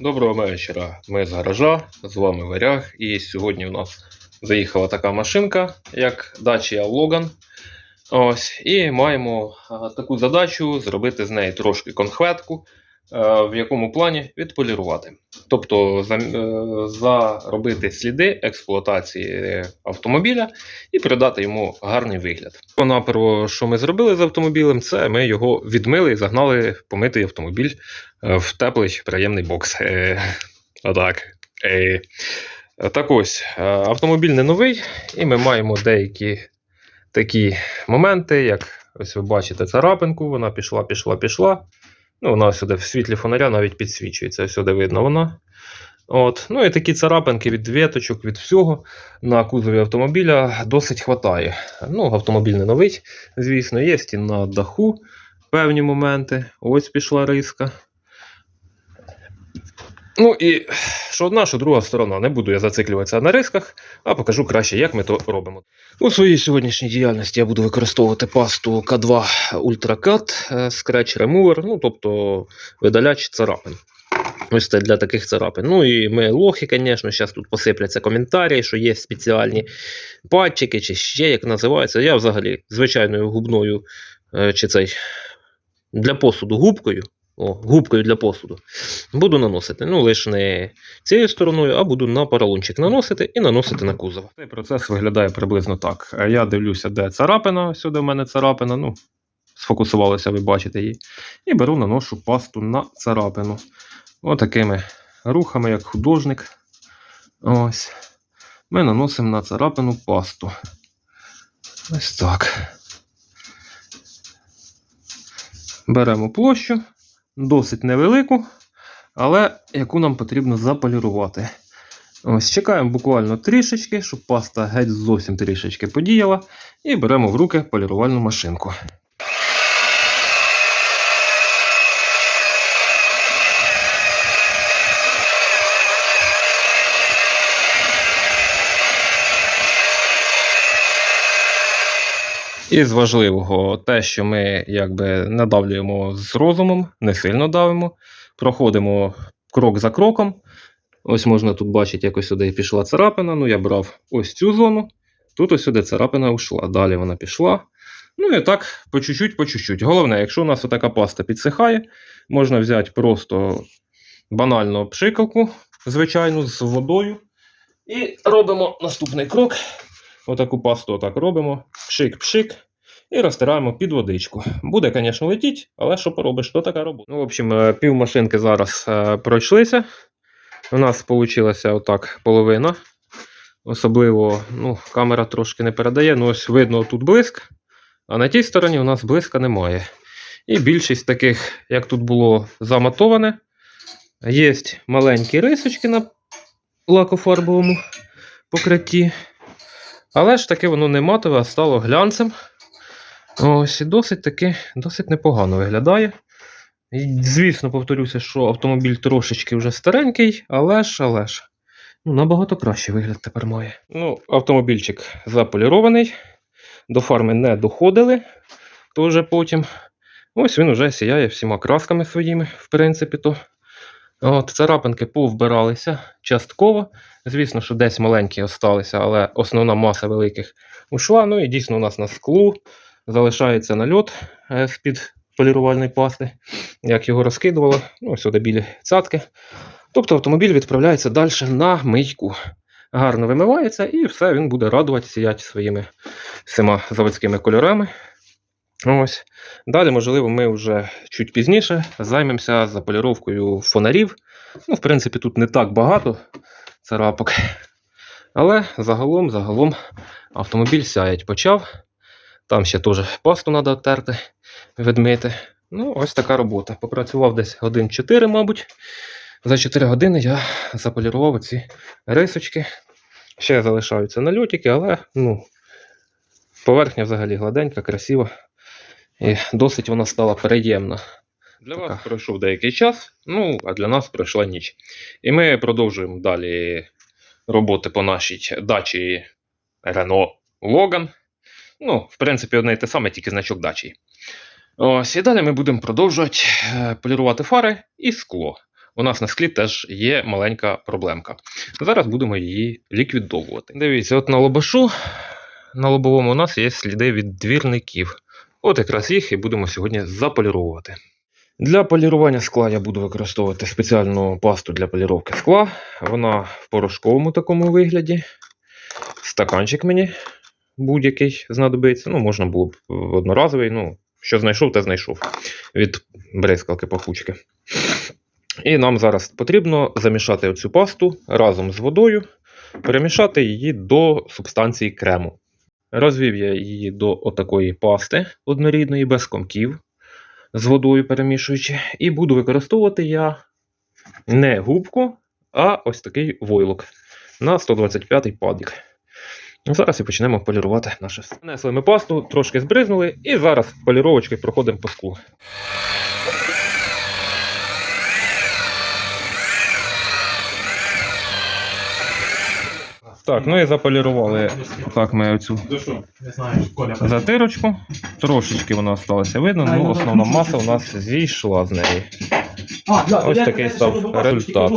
Доброго вечора. Ми з гаража, з вами Варяг. І сьогодні у нас заїхала така машинка, як Dacia Logan. Ось, і маємо таку задачу зробити з неї трошки конхветку, в якому плані відполірувати. Тобто е, заробити сліди експлуатації автомобіля і придати йому гарний вигляд. Наперво, що ми зробили з автомобілем, це ми його відмили і загнали помитий автомобіль е, в теплий приємний бокс. Е, Отак. Е, Так ось, е, автомобіль не новий, і ми маємо деякі такі моменти, як ось ви бачите царапинку, вона пішла, пішла, пішла. Ну, вона сюди в світлі фонаря навіть підсвічується, всюди видно вона. От. Ну і такі царапинки від віточок, від всього на кузові автомобіля досить хватає. Ну, автомобіль не новий, звісно, є і на даху певні моменти. Ось пішла риска. Ну і що одна, що друга сторона. Не буду я зациклюватися на рисках, а покажу краще, як ми то робимо. У своїй сьогоднішній діяльності я буду використовувати пасту К2 Ultracut е, Scratch Remover, ну тобто видаляч царапин. Ось це для таких царапин. Ну і ми лохи, звісно, зараз тут посипляться коментарі, що є спеціальні патчики, чи ще як називається. Я взагалі звичайною губною е, чи цей для посуду губкою. О, губкою для посуду. Буду наносити. Ну, лише не цією стороною, а буду на поролончик наносити і наносити на кузов. Цей процес виглядає приблизно так. Е, Я дивлюся, де царапина. Сюди в мене царапина. Ну, сфокусувалися, ви бачите її. І беру, наношу пасту на царапину. Отакими рухами, як художник. Ось. Ми наносимо на царапину пасту. Ось так. Беремо площу, досить невелику, але яку нам потрібно заполірувати. Ось, чекаємо буквально трішечки, щоб паста геть зовсім трішечки подіяла. І беремо в руки полірувальну машинку. І з важливого те, що ми якби надавлюємо з розумом, не сильно давимо, проходимо крок за кроком. Ось можна тут бачити, як ось сюди пішла царапина. Ну, я брав ось цю зону. Тут ось сюди царапина ушла. Далі вона пішла. Ну і так, по чуть-чуть, по чуть-чуть. Головне, якщо у нас така паста підсихає, можна взяти просто банально пшикалку, звичайну, з водою. І робимо наступний крок. Отаку пасту отак робимо. Пшик-пшик. І розтираємо під водичку. Буде, звісно, летіть, але що поробиш, то така робота. Ну, в общем, е, пів машинки зараз е, пройшлися. У нас вийшла отак половина. Особливо, ну, камера трошки не передає. Ну, ось видно тут блиск, а на тій стороні у нас блиска немає. І більшість таких, як тут було заматоване, є маленькі рисочки на лакофарбовому покритті. Але ж таки воно не матове, а стало глянцем. Ось і досить таки досить непогано виглядає. І, звісно, повторюся, що автомобіль трошечки вже старенький, але ж, але ж. Ну, набагато кращий вигляд тепер має. Ну, автомобільчик заполірований, до фарми не доходили, то вже потім. Ось він уже сіяє всіма красками своїми, в принципі. то. От, Царапинки повбиралися частково. Звісно, що десь маленькі осталися, але основна маса великих ушла. Ну і дійсно у нас на склу залишається нальот е, з-під полірувальної пасти. Як його розкидувало, ну, сюди білі цятки. Тобто автомобіль відправляється далі на мийку. Гарно вимивається і все, він буде радувати сіяти своїми всіма заводськими кольорами. Ось. Далі, можливо, ми вже чуть пізніше займемося заполіровкою фонарів. Ну, в принципі, тут не так багато царапок. Але загалом, загалом автомобіль сяять почав. Там ще теж пасту треба терти, відмити. Ну, ось така робота. Попрацював десь годин 4, мабуть. За 4 години я заполірував ці рисочки. Ще залишаються нальотики, але ну, поверхня взагалі гладенька, красива. І досить вона стала приємна. Для вас пройшов деякий час, ну, а для нас пройшла ніч. І ми продовжуємо далі роботи по нашій дачі Renault Logan. Ну, в принципі, одне і те саме, тільки значок дачі. Ось, і далі ми будемо продовжувати е, полірувати фари і скло. у нас на склі теж є маленька проблемка. Зараз будемо її ліквідовувати. Дивіться, от на лобашу, на лобовому у нас є сліди від двірників. От якраз їх і будемо сьогодні заполіровувати. Для полірування скла я буду використовувати спеціальну пасту для поліровки скла. Вона в порошковому такому вигляді. Стаканчик мені будь-який знадобиться. Ну, можна було б одноразовий. Ну, що знайшов, те знайшов. Від бризкалки пахучки. І нам зараз потрібно замішати оцю пасту разом з водою, перемішати її до субстанції крему. Розвів я її до отакої пасти однорідної, без комків, з водою перемішуючи. І буду використовувати я не губку, а ось такий войлок на 125-й падік. Зараз і почнемо полірувати наше. Нанесли ми пасту, трошки збризнули, і зараз поліровочкою проходимо по склу. Так, ну і заполірували так ми оцю Ну затирочку. Трошечки вона залишилася видно, ну основна маса у нас зійшла з неї. Ось такий став результат.